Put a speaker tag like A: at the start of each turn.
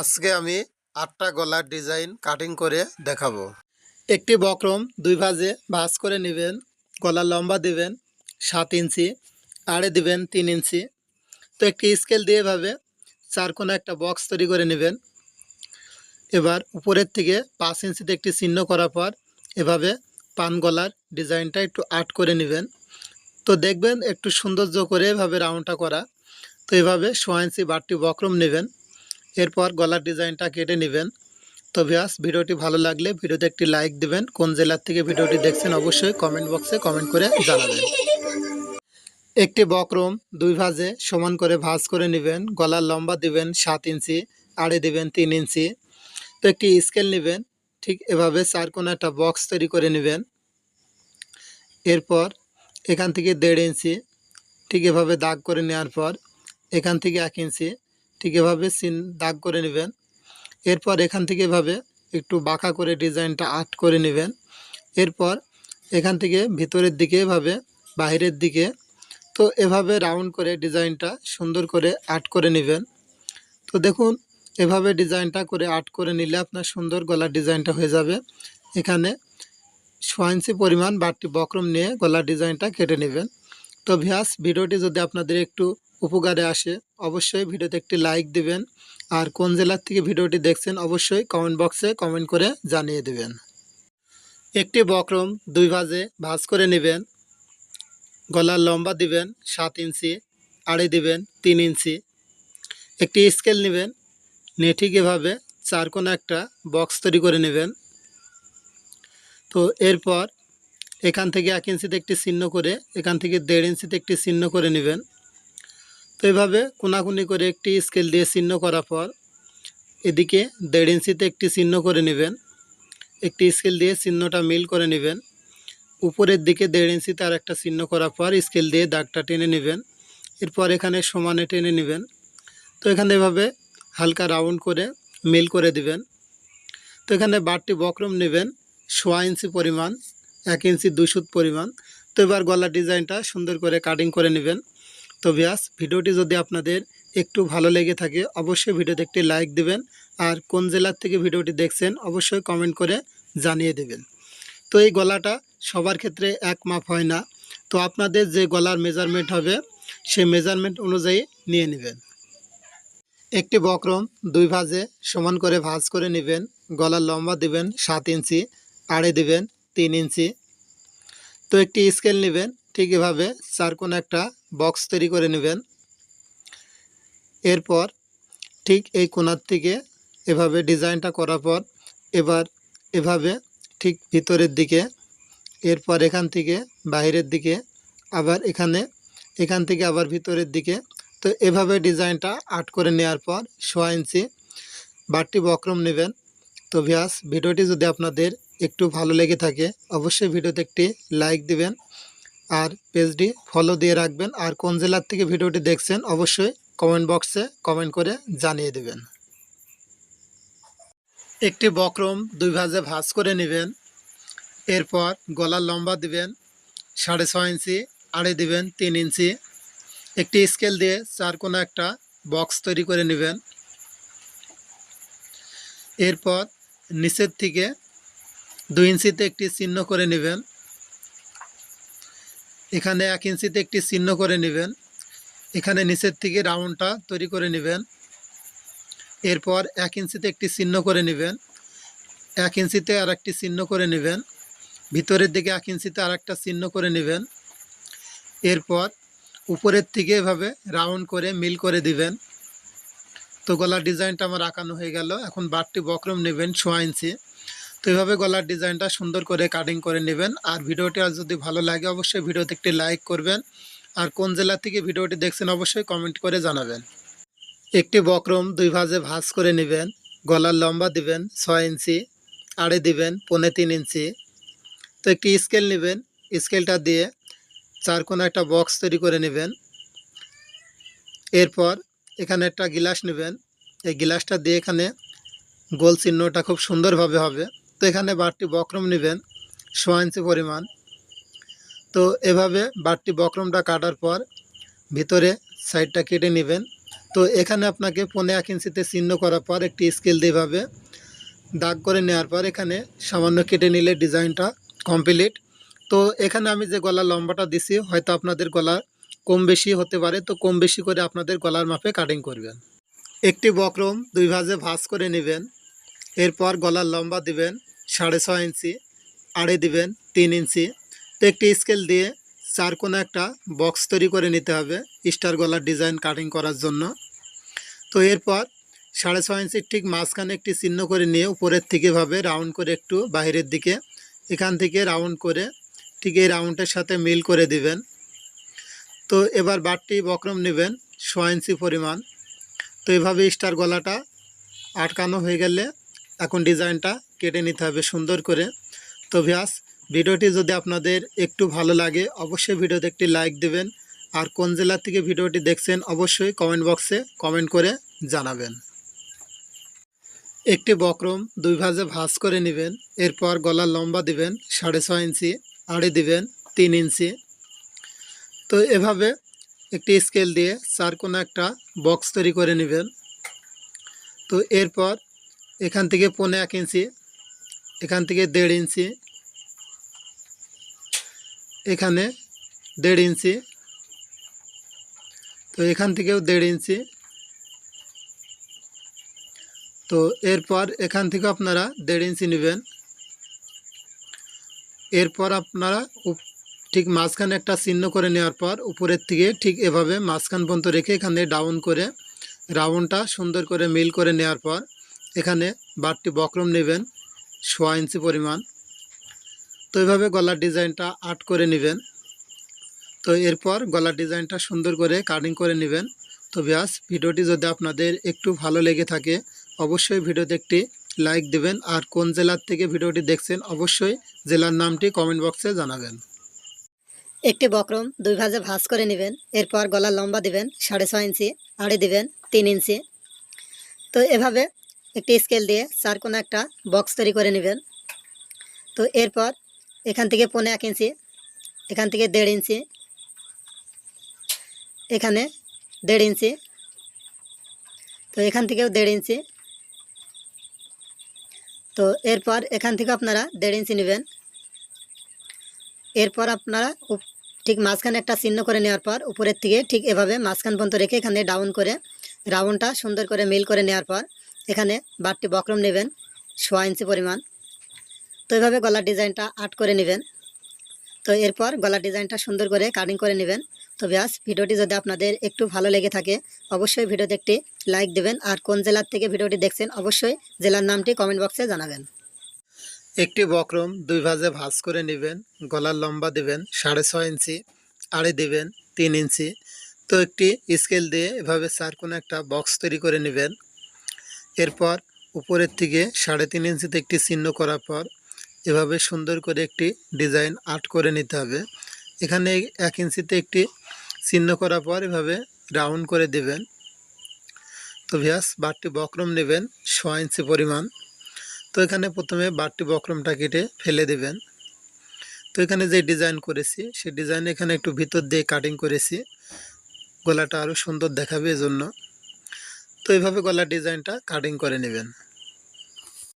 A: আজকে আমি আটটা গলার ডিজাইন কাটিং করে দেখাবো। একটি বক্রম দুই ভাজে ভাজ করে নেবেন, গলার লম্বা দিবেন সাত ইঞ্চি, আড়ে দিবেন তিন ইঞ্চি। তো একটি স্কেল দিয়ে এভাবে চার কোণা একটা বক্স তৈরি করে নেবেন। এবার উপরের থেকে পাঁচ ইঞ্চিতে একটি চিহ্ন করার পর এভাবে পান গলার ডিজাইনটা একটু আর্ট করে নেবেন। তো দেখবেন একটু সৌন্দর্য করে এভাবে রাউন্ডটা করা। তো এভাবে সোয়া ইঞ্চি বাড়তি বক্রম নেবেন। এরপর গলার ডিজাইনটা কেটে নেবেন। তো ভিয়াস ভিডিওটি ভালো লাগলে ভিডিওতে একটি লাইক দিবেন। কোন জেলার থেকে ভিডিওটি দেখছেন অবশ্যই কমেন্ট বক্সে কমেন্ট করে জানাবেন। একটি বক্রম দুই ভাজে সমান করে ভাঁজ করে নেবেন। গলার লম্বা দিবেন সাত ইঞ্চি, আড়ে দিবেন তিন ইঞ্চি। তো একটি স্কেল নেবেন, ঠিক এভাবে চার কোনো একটা বক্স তৈরি করে নেবেন। এরপর এখান থেকে দেড় ইঞ্চি, ঠিক এভাবে দাগ করে নেওয়ার পর এখান থেকে এক ইঞ্চি ঠিক এভাবে সিন দাগ করে নেবেন। এরপর এখান থেকে এভাবে একটু বাঁকা করে ডিজাইনটা আর্ট করে নেবেন। এরপর এখান থেকে ভিতরের দিকে এভাবে বাইরের দিকে তো এভাবে রাউন্ড করে ডিজাইনটা সুন্দর করে আর্ট করে নেবেন। তো দেখুন, এভাবে ডিজাইনটা করে আর্ট করে নিলে আপনার সুন্দর গলার ডিজাইনটা হয়ে যাবে। এখানে ইঞ্চি পরিমাণ বাড়তি বক্রম নিয়ে গলার ডিজাইনটা কেটে নেবেন। তো ভিয়াস ভিডিওটি যদি আপনাদের একটু উপকারে আসে, অবশ্যই ভিডিওতে একটি লাইক দিবেন। আর কোন জেলার থেকে ভিডিওটি দেখছেন, অবশ্যই কমেন্ট বক্সে কমেন্ট করে জানিয়ে দেবেন। একটি বক্রম দুই ভাজে ভাঁজ করে নেবেন। গলার লম্বা দিবেন সাত ইঞ্চি আড়ে দিবেন তিন ইঞ্চি। একটি স্কেল নেবেন। নিয়ে ঠিক এভাবে চার কোণা একটা বক্স তৈরি করে নেবেন। তো এরপর এখান থেকে এক ইঞ্চিতে একটি চিহ্ন করে, এখান থেকে দেড় ইঞ্চিতে একটি চিহ্ন করে নেবেন। তো এভাবে কোনাকুনি করে একটি স্কেল দিয়ে চিহ্ন করার পর, এদিকে দেড় ইঞ্চিতে একটি চিহ্ন করে নেবেন। একটি স্কেল দিয়ে চিহ্নটা মিল করে নেবেন। উপরের দিকে দেড় ইঞ্চিতে আর একটা চিহ্ন করার পর স্কেল দিয়ে দাগটা টেনে নেবেন। এরপর এখানে সমানে টেনে নেবেন। তো এখানে এভাবে হালকা রাউন্ড করে মিল করে দিবেন। তো এখানে বাড়তি বক্রম নেবেন, সোয়া ইঞ্চি পরিমাণ। এক ইঞ্চি দুই সুত পরিমাণ। তো এবার গলার ডিজাইনটা সুন্দর করে কাটিং করে নেবেন। তো ব্যাস ভিডিওটি যদি আপনাদের একটু ভালো লেগে থাকে, অবশ্যই ভিডিওতে একটি লাইক দেবেন। আর কোন জেলার থেকে ভিডিওটি দেখছেন, অবশ্যই কমেন্ট করে জানিয়ে দেবেন। তো এই গলাটা সবার ক্ষেত্রে এক মাপ হয় না। তো আপনাদের যে গলার মেজারমেন্ট হবে, সেই মেজারমেন্ট অনুযায়ী নিয়ে নেবেন। একটি বক্রম দুই ভাজে সমান করে ভাঁজ করে নেবেন। গলার লম্বা দিবেন সাত ইঞ্চি, আড়ে দিবেন। তিন ইঞ্চি। তো একটি স্কেল নেবেন, ঠিক এভাবে চার কোণ একটা বক্স তৈরি করে নেবেন। এরপর ঠিক এই কোণার থেকে এভাবে ডিজাইনটা করার পর এবার এভাবে ঠিক ভিতরের দিকে, এরপর এখান থেকে বাইরের দিকে, আবার এখানে, এখান থেকে আবার ভিতরের দিকে। তো এভাবে ডিজাইনটা আর্ট করে নেওয়ার পর সোয়া ইঞ্চি বাড়তি বক্রম নেবেন। তো ভিয়াস ভিডিওটি যদি আপনাদের একটু ভালো লেগে থাকে, অবশ্যই ভিডিওতে একটি লাইক দিবেন আর পেজটি ফলো দিয়ে রাখবেন। আর কোন জেলার থেকে ভিডিওটি দেখছেন, অবশ্যই কমেন্ট বক্সে কমেন্ট করে জানিয়ে দেবেন। একটি বক্রম দুই ভাজে ভাঁজ করে নেবেন, এরপর গলার লম্বা দিবেন, সাড়ে ছয় ইঞ্চি, আড়ে দিবেন, তিন ইঞ্চি। একটি স্কেল দিয়ে চার কোনো একটা বক্স তৈরি করে নেবেন। এরপর নিচের থেকে দুই ইঞ্চিতে একটি চিহ্ন করে নেবেন। এখানে এক ইঞ্চিতে একটি চিহ্ন করে নেবেন। এখানে নিচের থেকে রাউন্ডটা তৈরি করে নেবেন। এরপর এক ইঞ্চিতে একটি চিহ্ন করে নেবেন। এক ইঞ্চিতে আর একটি চিহ্ন করে নেবেন। ভিতরের দিকে এক ইঞ্চিতে আর একটা চিহ্ন করে নেবেন। এরপর উপরের থেকে এভাবে রাউন্ড করে মিল করে দিবেন। তো গলার ডিজাইনটা আমার আঁকানো হয়ে গেল। এখন বারটি বক্রম নেবেন সোয়া ইঞ্চি। তো এভাবে গলার ডিজাইনটা সুন্দর করে কাটিং করে নেবেন। আর ভিডিওটি আর যদি ভালো লাগে অবশ্যই ভিডিওতে একটি লাইক করবেন। আর কোন জেলা থেকে ভিডিওটি দেখছেন অবশ্যই কমেন্ট করে জানাবেন। একটি বক্রম দুই ভাজে ভাজ করে নেবেন। গলার লম্বা দিবেন ছয় ইঞ্চি, আড়ে দিবেন পৌনে তিন ইঞ্চি। তো একটি স্কেল নেবেন। স্কেলটা দিয়ে চার কোনো একটা বক্স তৈরি করে নেবেন। এরপর এখানে একটা গিলাস নেবেন। এই গিলাসটা দিয়ে এখানে গোল চিহ্নটা খুব সুন্দরভাবে হবে। তো এখানে বাড়তি বক্রম নেবেন, সোয়া ইঞ্চি পরিমাণ। তো এভাবে বাড়তি বক্রমটা কাটার পর ভিতরে সাইডটা কেটে নেবেন। তো এখানে আপনাকে পনে এক ইঞ্চিতে চিহ্ন করার পর একটি স্কেল দিয়ে এভাবে দাগ করে নেওয়ার পর এখানে সামান্য কেটে নিলে ডিজাইনটা কমপ্লিট। তো এখানে আমি যে গলার লম্বাটা দিছি, হয়তো আপনাদের গলা কম বেশি হতে পারে, তো কম বেশি করে আপনাদের গলার মাপে কাটিং করবেন। একটি বক্রম দুই ভাজে ভাঁজ করে নেবেন, এরপর গলার লম্বা দিবেন সাড়ে ছয় ইঞ্চি, আড়ে দিবেন তিন ইঞ্চি। তো একটি স্কেল দিয়ে চার কোনো একটা বক্স তৈরি করে নিতে হবে স্টার গলার ডিজাইন কাটিং করার জন্য। তো এরপর সাড়ে ছয় ইঞ্চির ঠিক মাঝখানে একটি চিহ্ন করে নিয়ে উপরের থেকে ভাবে রাউন্ড করে একটু বাইরের দিকে, এখান থেকে রাউন্ড করে ঠিক এই রাউন্ডের সাথে মিল করে দিবেন। তো এবার বাটটি বক্রম নেবেন ছ ইঞ্চি পরিমাণ। তো এভাবে স্টার গলাটা আটকানো হয়ে গেলে এখন ডিজাইনটা কেটে নিতে হবে সুন্দর করে। তো ভিয়াস, ভিডিওটি যদি আপনাদের একটু ভালো লাগে, অবশ্যই ভিডিওতে একটি লাইক দেবেন। আর কোন জেলা থেকে ভিডিওটি দেখছেন, অবশ্যই কমেন্ট বক্সে কমেন্ট করে জানাবেন। একটি বক্রম দুই ভাজে ভাঁজ করে নেবেন, এরপর গলার লম্বা দিবেন সাড়ে ছয় ইঞ্চি, আড়ে দিবেন তিন ইঞ্চি তো এভাবে একটি স্কেল দিয়ে চার কোনো একটা বক্স তৈরি করে নেবেন। তো এরপর এখান থেকে পনে এক ইঞ্চি, এখান থেকে দেড় ইঞ্চি, এখানে দেড় ইঞ্চি, তো এখান থেকেও দেড় ইঞ্চি। তো এরপর এখান থেকে আপনারা দেড় ইঞ্চি নেবেন। এরপর আপনারা উপ- ঠিক মাঝখানে একটা চিহ্ন করে নেওয়ার পর উপরের থেকে ঠিক এভাবে মাঝখান পর্যন্ত রেখে এখানে ডাউন করে রাউন্ডটা সুন্দর করে মিল করে নেওয়ার পর এখানে বারটি বক্রম নেবেন সোয়া ইঞ্চি পরিমাণ। তো এইভাবে গলার ডিজাইনটা আর্ট করে নেবেন। তো এরপর গলার ডিজাইনটা সুন্দর করে কাটিং করে নেবেন। তো ব্যাস, ভিডিওটি যদি আপনাদের একটু ভালো লেগে থাকে, অবশ্যই ভিডিওতে একটি লাইক দেবেন। আর কোন জেলার থেকে ভিডিওটি দেখছেন, অবশ্যই জেলার নামটি কমেন্ট বক্সে জানাবেন।
B: একটি বক্রম দুই ভাজে ভাঁজ করে নেবেন, এরপর গলার লম্বা দিবেন, সাড়ে ছয় ইঞ্চি আড়ে দিবেন, তিন ইঞ্চি। তো এভাবে একটি স্কেল দিয়ে চার কোনো একটা বক্স তৈরি করে নেবেন। তো এরপর এখান থেকে পনে এক ইঞ্চি, এখান থেকে দেড় ইঞ্চি, এখানে দেড় ইঞ্চি, তো এখান থেকেও দেড় ইঞ্চি। তো এরপর এখান থেকে আপনারা দেড় ইঞ্চি নেবেন। এরপর আপনারা ঠিক মাঝখানে একটা চিহ্ন করে নেওয়ার পর, উপরের থেকে ঠিক এভাবে মাঝখান পর্যন্ত রেখে এখানে ডাউন করে রাউন্ডটা সুন্দর করে মিল করে নেওয়ার পর, এখানে বারটি বক্রম নেবেন সোয়া ইঞ্চি পরিমাণ। তো এভাবে গলার ডিজাইনটা আর্ট করে নেবেন। তো এরপর গলার ডিজাইনটা সুন্দর করে কাটিং করে নেবেন। তো ব্যাস, ভিডিওটি যদি আপনাদের একটু ভালো লেগে থাকে, অবশ্যই ভিডিওতে একটি লাইক দেবেন। আর কোন জেলার থেকে ভিডিওটি দেখছেন, অবশ্যই জেলার নামটি কমেন্ট বক্সে জানাবেন।
A: একটি বক্রম দুই ভাজে ভাঁজ করে নেবেন, গলার লম্বা দেবেন, সাড়ে ছয় ইঞ্চি, আড়ে দেবেন, তিন ইঞ্চি। তো একটি স্কেল দিয়ে এভাবে চার কোনো একটা বক্স তৈরি করে নেবেন। এরপর উপরের থেকে সাড়ে তিন ইঞ্চিতে একটি চিহ্ন করার পর এভাবে সুন্দর করে একটি ডিজাইন আর্ট করে নিতে হবে। এখানে এক ইঞ্চিতে একটি চিহ্ন করার পর এভাবে রাউন্ড করে দেবেন। তো ভিয়াস বারটি বক্রম নেবেন ছ ইঞ্চি পরিমাণ। তো এখানে প্রথমে বাড়তি বক্রমটা কেটে ফেলে দেবেন। তো এখানে যে ডিজাইন করেছি সেই ডিজাইন এখানে একটু ভিতর দিয়ে কাটিং করেছি। গলাটা আরও সুন্দর দেখাবে এজন্য। তো এইভাবে গলার ডিজাইনটা কাটিং করে নেবেন।